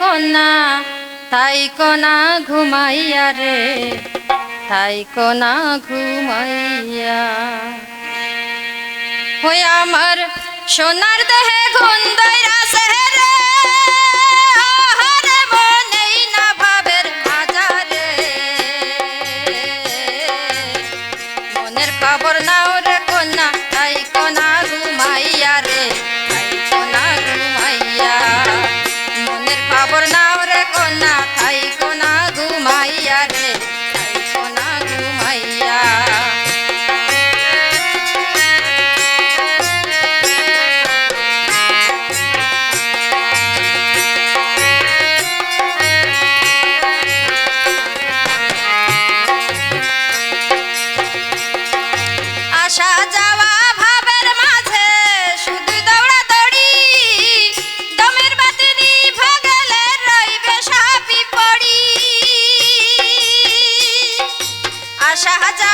কন্যা তাই কোনা ঘুমাইয়া রে তাই কোনা ঘুমাইয়া। হই আমার সোনার দেহে ঘুম দইরাছে শাহজাহান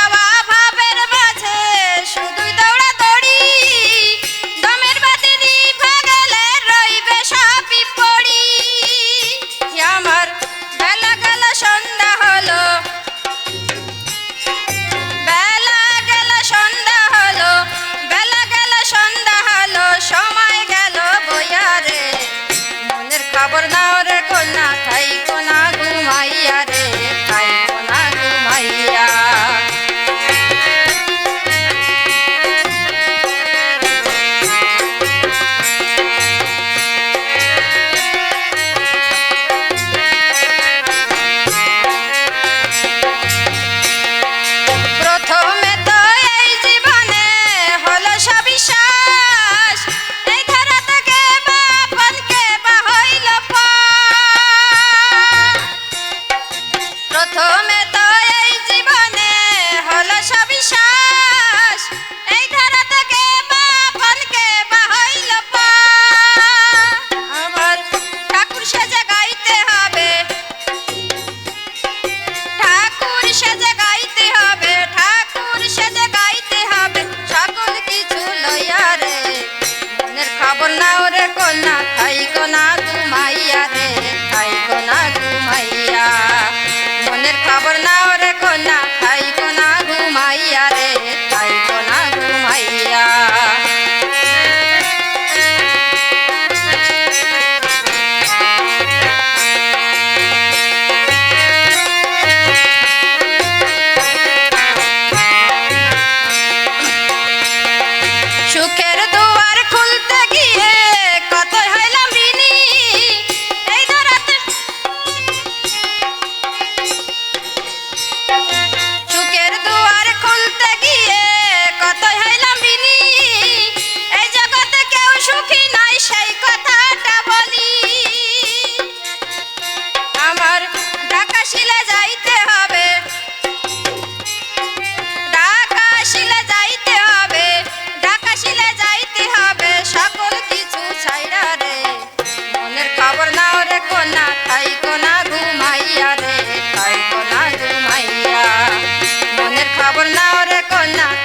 প্রথমে তো এই জীবনে হলো সবিশ্বাস এই ধারা থেকে বাপলকে বাহইল আমার ঠাকুর সেজে গাইতে হবে, ঠাকুর সেজে গাইতে হবে, ঠাকুর সেজে গাইতে হবে, সকল কিছু লইয়া রে। খবর নাও রে কোনা খাই কোনা con nada.